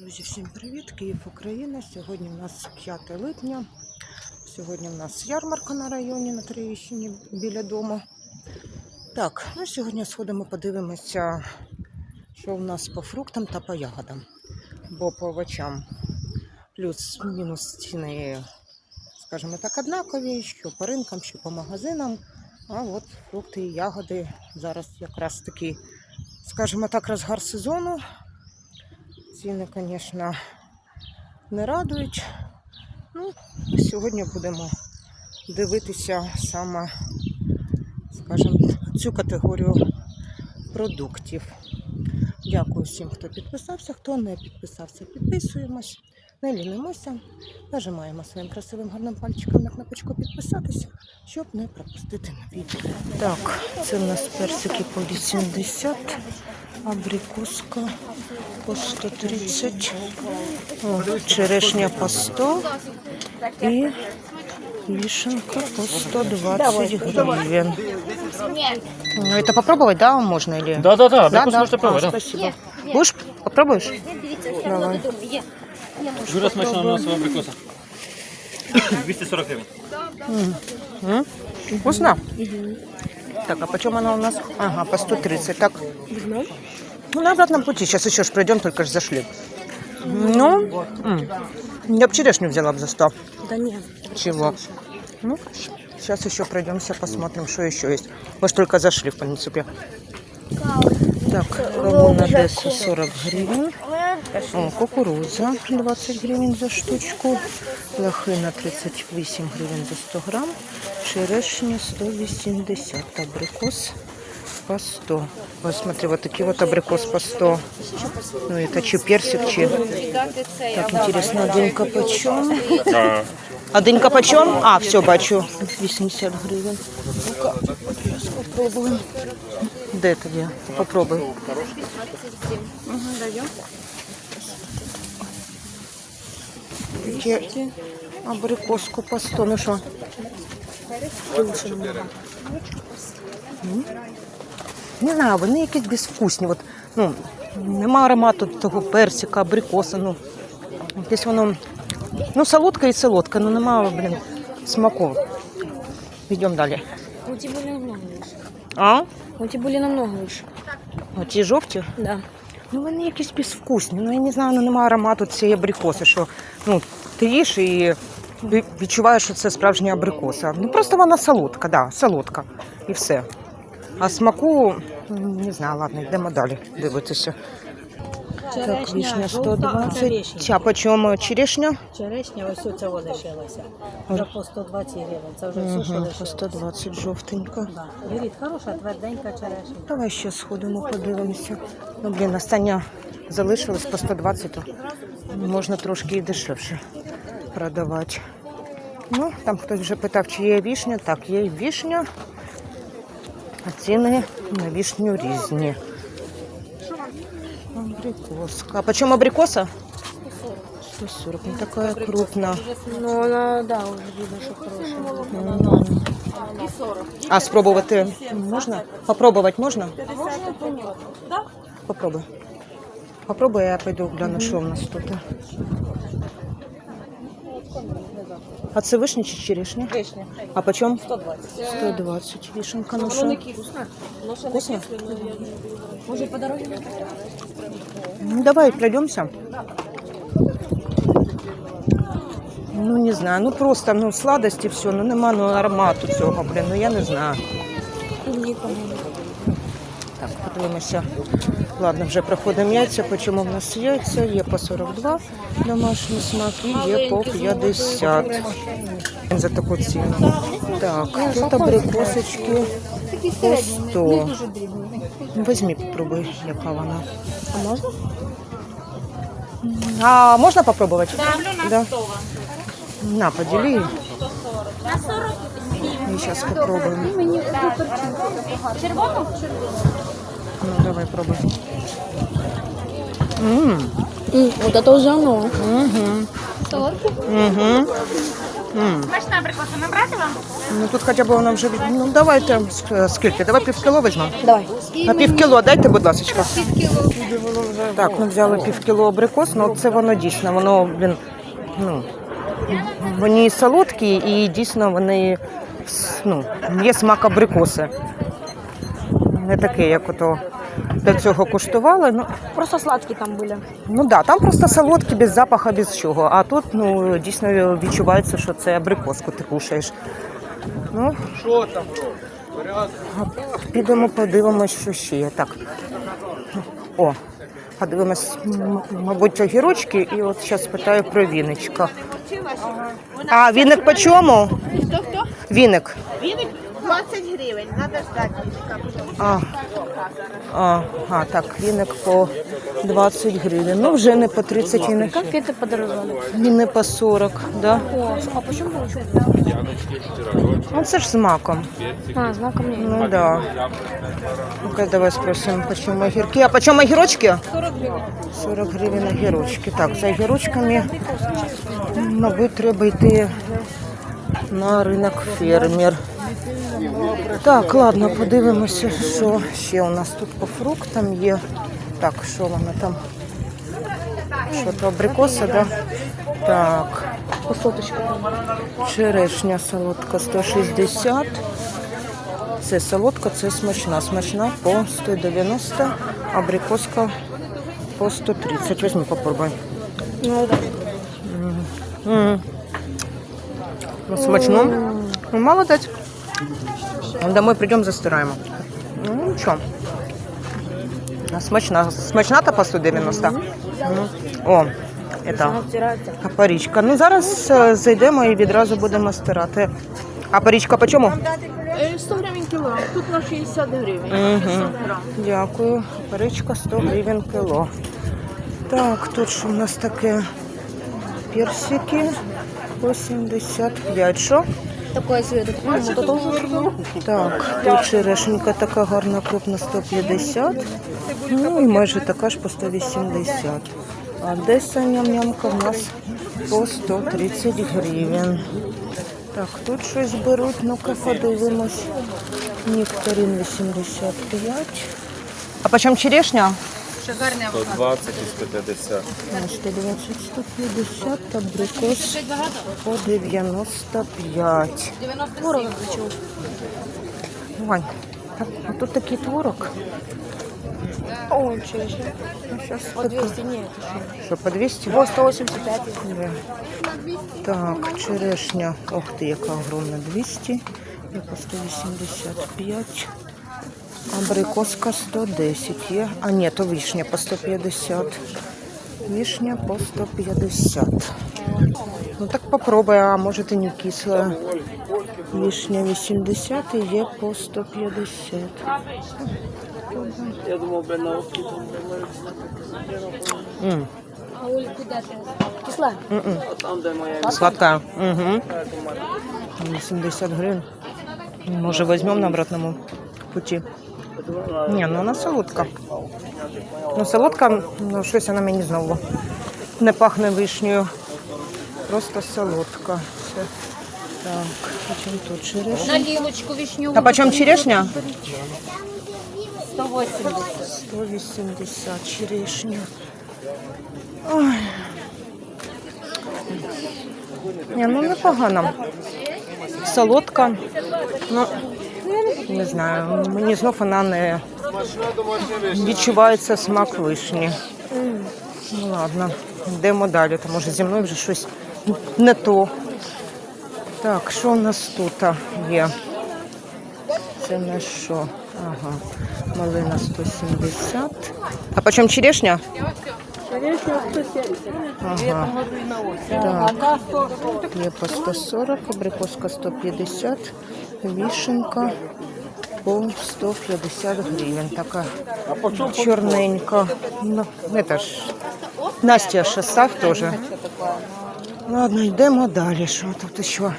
Друзі, всім привіт! Київ, Україна. Сьогодні у нас 5 липня. Сьогодні у нас ярмарка на районі на Троєщині біля дому. Так, ну сьогодні сходимо, подивимося, що у нас по фруктам та по ягодам. Бо по овочам плюс-мінус ціни, скажімо так, однакові, що по ринкам, що по магазинам. А от фрукти і ягоди зараз якраз таки, скажімо так, розгар сезону. Ціни, звісно, не радують. Ну, сьогодні будемо дивитися саме, скажімо, цю категорію продуктів. Дякую всім, хто підписався. Хто не підписався, підписуємось, не лінимося, нажимаємо своїм красивим гарним пальчиком на кнопочку підписатися, щоб не пропустити нові відео. Так, це в нас персики по 80, абрикоска по 130, о, черешня по 100 і вишенка по 120 гривен. Ну, Это попробовать, да, можно или? Да, да, да, да, да. можете пробовать, А, да. Спасибо. Будешь? Попробуешь? Давай. на додому є. Є може. Дуже смачно у нас абрикоса. 240 гривень. М? Вкусно? Так, а почем она у нас? Ага, по 130. Так. Ну, на обратном пути. Сейчас еще ж пройдем, только ж зашли. Ну, м, я бы черешню взяла бы за 100. Да ні. Чего? Ну, сейчас еще пройдемся, посмотрим, что еще есть. Мы ж только зашли, в принципе. Так, кавун Одесса 40 гривен. О, кукуруза 20 гривен за штучку. Лохина 38 гривен за 100 грамм. Черешня 180. Абрикос по 100. Вот смотри, вот такие вот абрикос по 100. Ну, это че, персик, че? Так, интересно, а дынька почем? А дынька почем? А, все, бачу. 80 гривен. Ну-ка, сейчас попробуем. Де это я? Попробуй. Таке абрикоску по 100. Ну що? Не знаю, вони якісь безвкусні. От, ну, нема аромату того персика, абрикоса. Ну, якесь воно. Ну, солодка і солодка, ну нема, блін, смаку. Йдемо далі. У ті були намного лучше. А? У ті були намного лучше. Оті жовті? Да. Ну, вони якісь безвкусні. Ну, я не знаю, ну немає аромату цієї абрикоси, що ну, ти їш і відчуваєш, що це справжня абрикоса. Ну просто вона солодка, да, солодка. І все. А смаку, не знаю, ладно, йдемо далі дивитися. Так, вишня 120. А по чому черешня? Черешня, ось оця лишилася. Вже по 120 гривень. Це вже все, що Угу, по 120 жовтенька. Да. Беріть, хороша, тверденька черешня. Давай ще сходимо, подивимося. Ну, блін, остання залишилась по 120, то можна трошки і дешевше продавати. Ну, там хтось вже питав, чи є вішня. Так, є і вішня. А ціни на вішню різні. Абрикоска. А почем абрикоса? 140. Не такая крупна. Ну, вона, да, вже видно, що хороша. А спробувати можна? Попробувати можна? Попробуй. Попробуй, я пойду гляну, що в нас тут. А це вишня чи черешня? Вишня. А по чому? 120. 120 вишенка. Ну що? Вкусно? Може, по дорозі? Ну, давай пройдемся. Ну, не знаю, ну просто ну, сладості все, ну нема ну, аромату цього, блін, ну я не знаю. Так, подивимося. Ладно, вже проходимо яйця. По чому в нас яйця? Є по 42 домашній смак і є по 50 за таку ціну. Так, тут абрикосочки по 100. Візьми, попробуй, яка вона. А можна? А можна попробувати? Да. На, подели. На 40 И сейчас попробуем. Ну, давай пробуй. М, Вот это вже оно. мгм. Солодкий? Угу. Смачна абрикоса. Набрати вам? Ну тут хоча б вона вже від- Ну давайте ск- скільки? Давай півкіло візьмемо. Давай. На півкіло дайте, будь ласка. Кіло. Так, ми взяли півкіло абрикос, ну це воно дійсно, воно, блін, ну, вони і солодкі, і дійсно вони, с- ну, є смак абрикоси. Не такий, як ото до цього куштували. Ну, Просто сладкі там були. ну да, там просто солодкі, без запаху, без чого. А тут ну, дійсно відчувається, що це абрикоску ти кушаєш. Ну, а підемо подивимось, що ще є. Так. О, подивимось, м- мабуть, огірочки, і от зараз питаю про віночка. А, віник по чому? Хто хто? Віник. Віник 20 гривень, треба ждати. А, а, а, так, віник по 20 гривень. Ну, вже не по 30 віника. Конфети подорожали. І не по 40, да? О, а почему получил? Ну, це ж з маком. А, знаком не. Ну, да. Ну-ка, давай спросимо, почему огірки. А почему огірочки? 40 гривень. 40 гривень огірочки. Так, за огірочками, мабуть, треба йти на ринок фермер. Так, ладно, подивимося, що ще у нас тут по фруктам є. Так, що воно там? Що то абрикоса, да? Так, черешня солодка 160. Це солодка, це смачна. Смачна по 190, абрикоска по 130. Візьми, попробуй. Ну, Ну, смачно. Ну, молодець. Ну, Домой прийдемо, застираємо. Ну, нічого. Смачна. Смачна-то по 190. Ну, О, это, Стирается. Ну, зараз е, зайдемо і відразу будемо стирати. А парічка по чому? 100 гривень кіло, тут на 60 гривень. Угу. Дякую. Паричка 100 гривень кіло. Так, тут що в нас таке? Персики по 75. Що? Такое свет. Ну, это тоже. Так, тут черешенька така гарна, крупна 150. Ну і майже така ж по 180. А Одеса ням-нямка в нас по 130 гривень. Так, тут щось беруть, ну-ка подивимось. Нектарин 85. А почем черешня? 120 і 150. Ну, 120, 150, абрикос по 95. Творог хочу. Вань, так, а тут такий творог. О, черешня. Ну, сейчас По 200 нет. еще. Що, по 200? По 185. Да. Так, черешня. Ох ти, яка огромна. 200. І по 185. Абрикоска 110 є. А ні, то вишня по 150. Вишня по 150. Ну так попробуй, а може і не кисла. Вишня 80 і є по 150. М, А Оля куда ты? Кисла? м-м. Сладкая. Угу. 80 гривен. Може, візьмемо на обратному путі. Ні, ну вона солодка. Ну, солодка, ну щось вона мені знову не пахне вишнею. Просто солодка. Все. Так, почем тут черешня? Налилочку вишневую. А почем черешня? 180. 180 черешня. Ой. Ні, ну непогано. Солодка. Ну, не знаю, мені знов вона не відчувається смак вишні. Ну ладно, йдемо далі, тому що зі мною вже щось не то. Так, що у нас тут є? Це в нас що? Ага. Малина 170. А по чому черешня? Ага. Так. Є по 140, абрикоска 150, вішенка по 150 гривень. Така чорненька. Ну, это ж Настя Шасав теж. Ладно, йдемо далі. Що тут ще?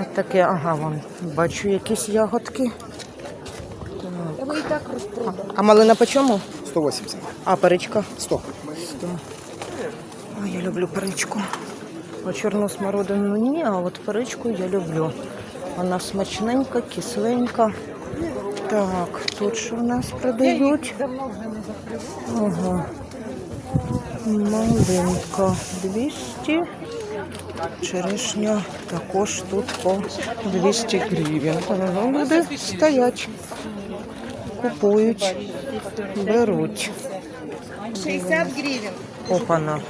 От таке, ага, вон, бачу якісь ягодки. Так распродали. А малина по чому? 180. А паричка? 100. 100. А, я люблю перичку. А чорну смородину ні, а от перичку я люблю. Вона смачненька, кисленька. Так, тут що в нас продають? Ага. Малинка 200. Черешня також тут по 200 гривень. Ага, Люди стоять, купують, беруть. 60 гривень. Опана.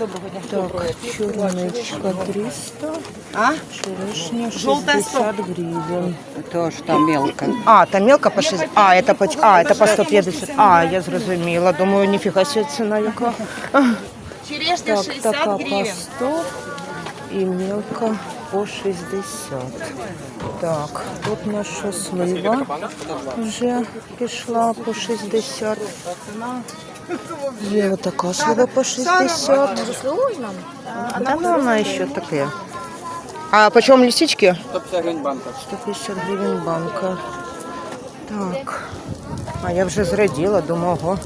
Так, чорничка 300. А? Черешня Желтая 60 гривен. То ж там мелко. А, там мелко по 60. А, это по, а, это по 150. А, я зрозуміла. Думаю, ніфіга себе ціна яка. Черешня Так, 60 така по гривень. 100 і мелка по 60. Так, тут наша слива вже пішла по 60. Є отака слива по 60. Да, ну вона ще таке. А по чому лисички? 150 гривень банка. 150 гривень банка. Так. А я вже зраділа, думаю, ого.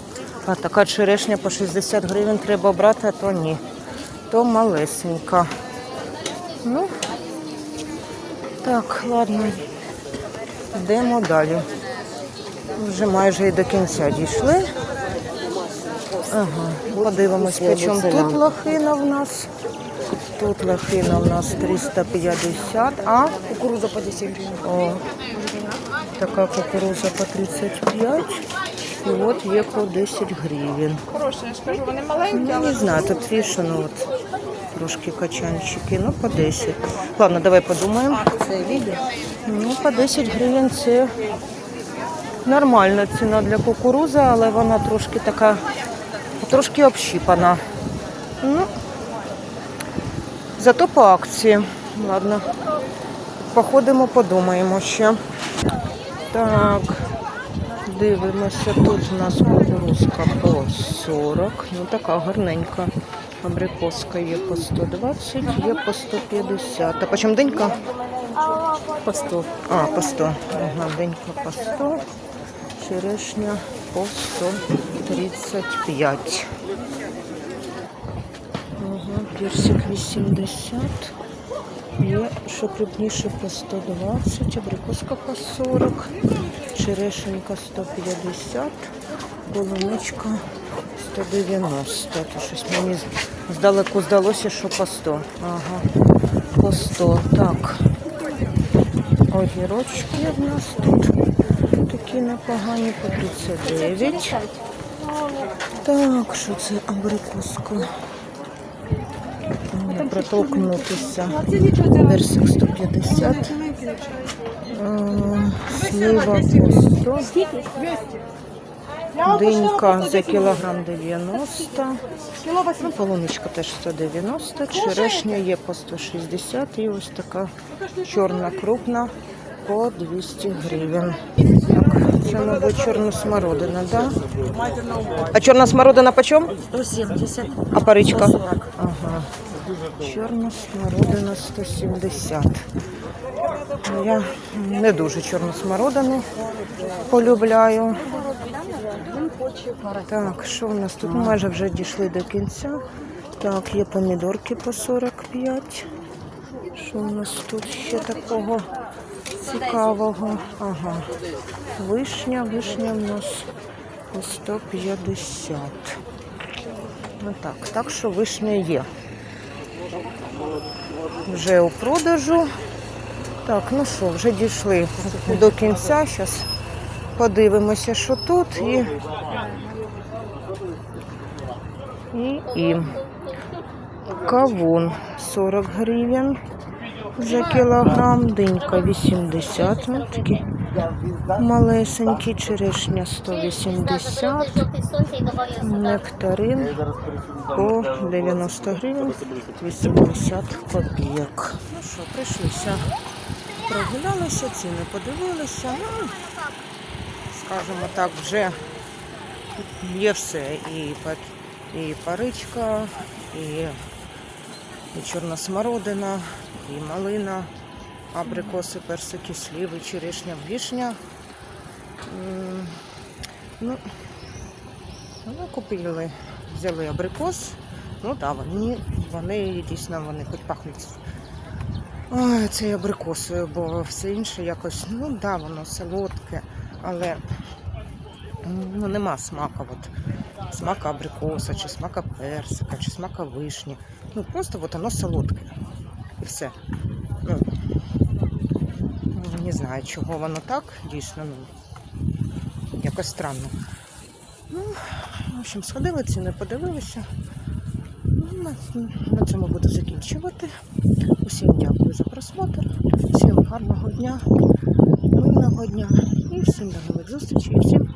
А така черешня по 60 гривень треба брати, а то ні. То малесенька. Ну, так, ладно. Йдемо далі. Вже майже і до кінця дійшли. Ага, подивимось, по тут лохина в нас. Тут лохина у нас 350, а Кукуруза по 10 гривень. о, така кукуруза по 35. І от є по 10 гривень. Хороше, я ж кажу, вони маленькі, Ну, але не знаю, тут віше, ну от трошки качанчики, ну по 10. Ладно, давай подумаємо. Це відео. Ну, по 10 гривень це нормальна ціна для кукурузи, але вона трошки така, трошки общіпана. Ну, зато по акції. Ладно, походимо, подумаємо ще. Так, дивимося, тут у нас кукурузка по 40. Ну така гарненька. Абрикоска є по 120, є по 150. А по денька? По 100. А, по 100. Ага, денька по 100. Черешня по 135. Ага, персик 80. Є, що крупніше по 120, абрикоска по 40, черешенька 150, полуничка 190. То щось мені здалеку здалося, що по 100. Ага, по 100. Так. Огірочки в нас тут такі непогані по 39. Так, що це абрикоска? Не протолкнутися. Персик 150. Е, Слива по 100. Динька за кілограм 90. Полуничка теж 190. Черешня є по 160. І ось така чорна крупна по 200 гривень. Це, мабуть, чорна смородина, да? А чорна смородина по чому? 170. А паричка? 140. Ага. Чорна смородина 170. Я не дуже чорну смородину полюбляю. Так, що у нас тут? Ми майже вже дійшли до кінця. Так, є помідорки по 45. Що у нас тут ще такого цікавого? Ага. Вишня, вишня у нас по 150. Ну так, так що вишня є. Вже у продажу. Так, ну що, вже дійшли до кінця. Зараз подивимося, що тут. І, і, і. Кавун 40 гривень за кілограм, динька 80, ну такі малесенькі, черешня 180, нектарин по 90 гривень 80 копійок. Ну що, прийшлися, прогулялися, ціни подивилися. Ну, скажімо так, вже є все. І, і паричка, і, і чорна смородина, і малина, абрикоси, персики, сліви, черешня, вишня. М, Ну, ну, купили, взяли абрикос Ну так, вони, вони дійсно вони хоч пахнуть ой, цією абрикосою, бо все інше якось, ну да, воно солодке, але ну, нема смака. От, смака абрикоса, чи смака персика, чи смака вишні. Ну просто от воно солодке. І все. Ну, не знаю, чого воно так, дійсно, ну, якось странно. Ну, в общем, сходили, ціни подивилися. Ну, на, цьому буду закінчувати. Усім дякую за просмотр, всім гарного дня, мирного дня і всім до нових зустрічей, всім